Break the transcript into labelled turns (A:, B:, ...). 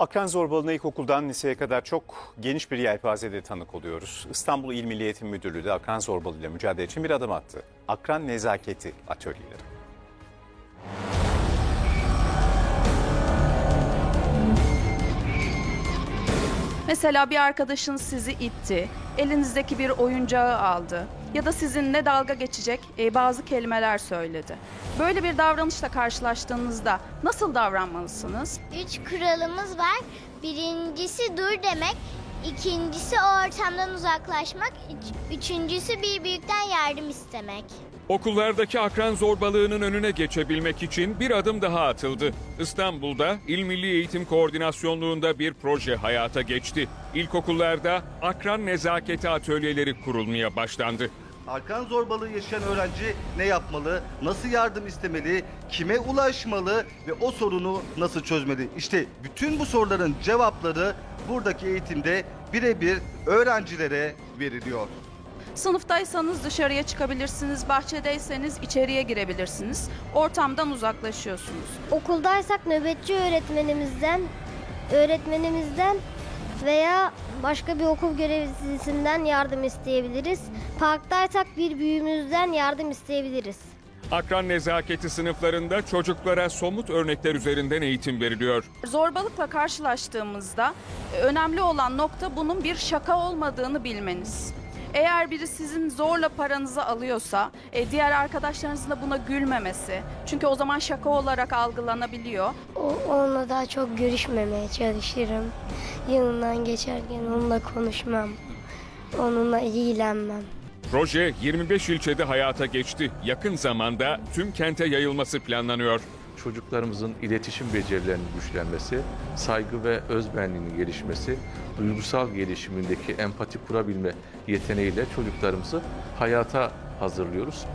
A: Akran zorbalığına ilkokuldan liseye kadar çok geniş bir yelpazede tanık oluyoruz. İstanbul İl Milli Eğitim Müdürlüğü de akran zorbalığıyla mücadele için bir adım attı. Akran nezaketi atölyeleri.
B: Mesela bir arkadaşın sizi itti, elinizdeki bir oyuncağı aldı ya da sizinle dalga geçecek e, bazı kelimeler söyledi. Böyle bir davranışla karşılaştığınızda nasıl davranmalısınız?
C: Üç kuralımız var. Birincisi dur demek. İkincisi o ortamdan uzaklaşmak. üç- Üçüncüsü bir büyükten yardım istemek.
D: Okullardaki akran zorbalığının önüne geçebilmek için bir adım daha atıldı. İstanbul'da İl Milli Eğitim Koordinasyonluğunda bir proje hayata geçti. İlkokullarda akran nezaketi atölyeleri kurulmaya başlandı.
E: Arkan zorbalığı yaşayan öğrenci ne yapmalı, nasıl yardım istemeli, kime ulaşmalı ve o sorunu nasıl çözmeli? İşte bütün bu soruların cevapları buradaki eğitimde birebir öğrencilere veriliyor.
B: Sınıftaysanız dışarıya çıkabilirsiniz, bahçedeyseniz içeriye girebilirsiniz. Ortamdan uzaklaşıyorsunuz.
F: Okuldaysak nöbetçi öğretmenimizden, öğretmenimizden veya başka bir okul görevlisinden yardım isteyebiliriz. Parktaysak bir büyüğümüzden yardım isteyebiliriz.
D: Akran nezaketi sınıflarında çocuklara somut örnekler üzerinden eğitim veriliyor.
B: Zorbalıkla karşılaştığımızda e, önemli olan nokta bunun bir şaka olmadığını bilmeniz. Eğer biri sizin zorla paranızı alıyorsa e, diğer arkadaşlarınızın da buna gülmemesi. Çünkü o zaman şaka olarak algılanabiliyor.
F: O, onunla daha çok görüşmemeye çalışırım. Yanından geçerken onunla konuşmam. Onunla ilgilenmem.
D: Proje 25 ilçede hayata geçti. Yakın zamanda tüm kente yayılması planlanıyor.
G: çocuklarımızın iletişim becerilerinin güçlenmesi, saygı ve özbenliğinin gelişmesi, duygusal gelişimindeki empati kurabilme yeteneğiyle çocuklarımızı hayata hazırlıyoruz.